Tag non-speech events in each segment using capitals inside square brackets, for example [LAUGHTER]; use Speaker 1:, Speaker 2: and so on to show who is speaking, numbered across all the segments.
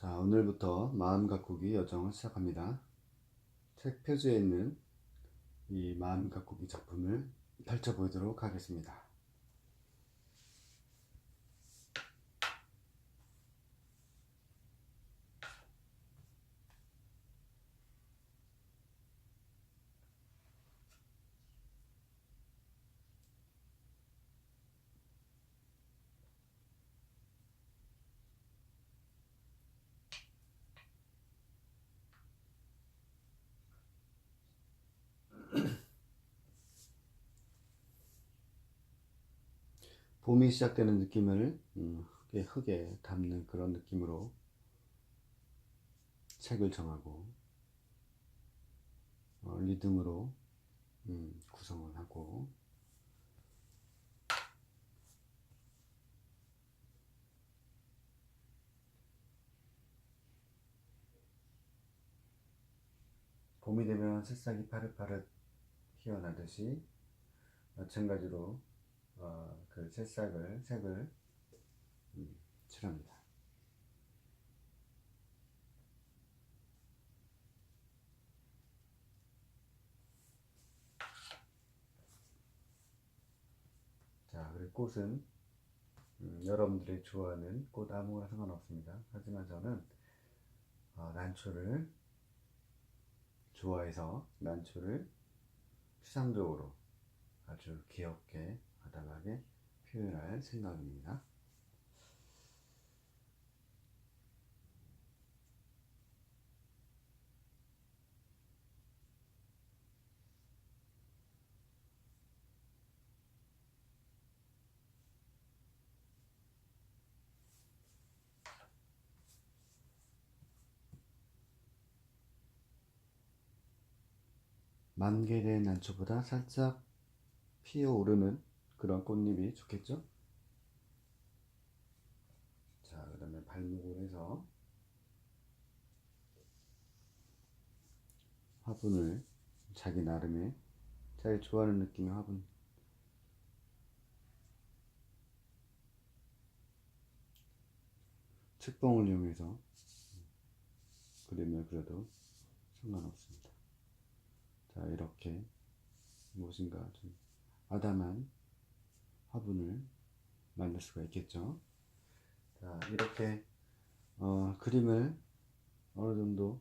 Speaker 1: 자, 오늘부터 마음 가꾸기 여정을 시작합니다. 책 표지에 있는 이 마음 가꾸기 작품을 펼쳐 보도록 하겠습니다. 봄이 시작되는 느낌을 음, 흙에, 흙에 담는 그런 느낌으로 책을 정하고 어, 리듬으로 음, 구성을 하고. 봄이 되면 새싹이 파릇파릇 피어나듯이 마찬가지로 어, 그 새싹을 색을 음, 칠합니다. 자, 그리고 꽃은 음, 여러분들이 좋아하는 꽃 아무거나 상관없습니다. 하지만 저는 어, 난초를 좋아해서 난초를 추상적으로 아주 귀엽게 아담하게 표현할 생각입니다. 만개된 난초보다 살짝 피어오르는 그런 꽃잎이 좋겠죠? 자, 그 다음에 발목을 해서 화분을 자기 나름의 자기 좋아하는 느낌의 화분 책봉을 이용해서 그림을 그려도 상관없습니다. 자, 이렇게 무엇인가 좀 아담한 화분을 만들 수가 있겠죠. 자, 이렇게 어, 그림을 어느 정도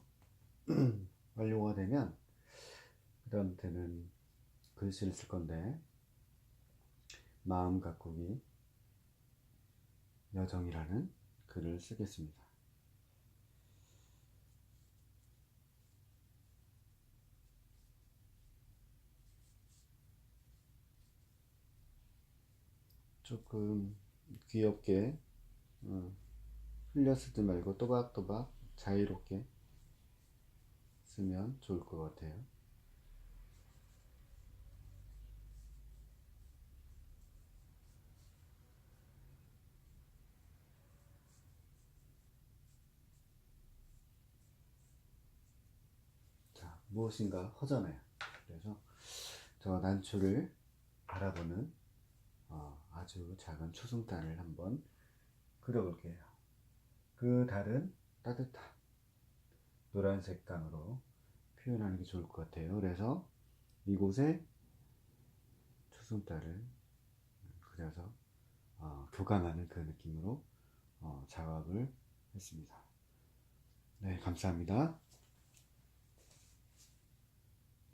Speaker 1: [CLEARS THROAT] 완료가 되면 그 다음부터는 글씨를 쓸 건데 마음 가꾸기 여정이라는 글을 쓰겠습니다. 조금 귀엽게 어, 흘려 쓰지 말고 또박또박 자유롭게 쓰면 좋을 것 같아요. 자, 무엇인가 허전해요. 그래서 저 난초를 바라보는 어, 아주 작은 초승달을 한번 그려볼게요. 그 달은 따뜻한 노란 색 감으로 표현하는 게 좋을 것 같아요. 그래서 이곳에 초승달을 그려서 어, 교감하는 그 느낌으로 어, 작업을 했습니다. 네, 감사합니다.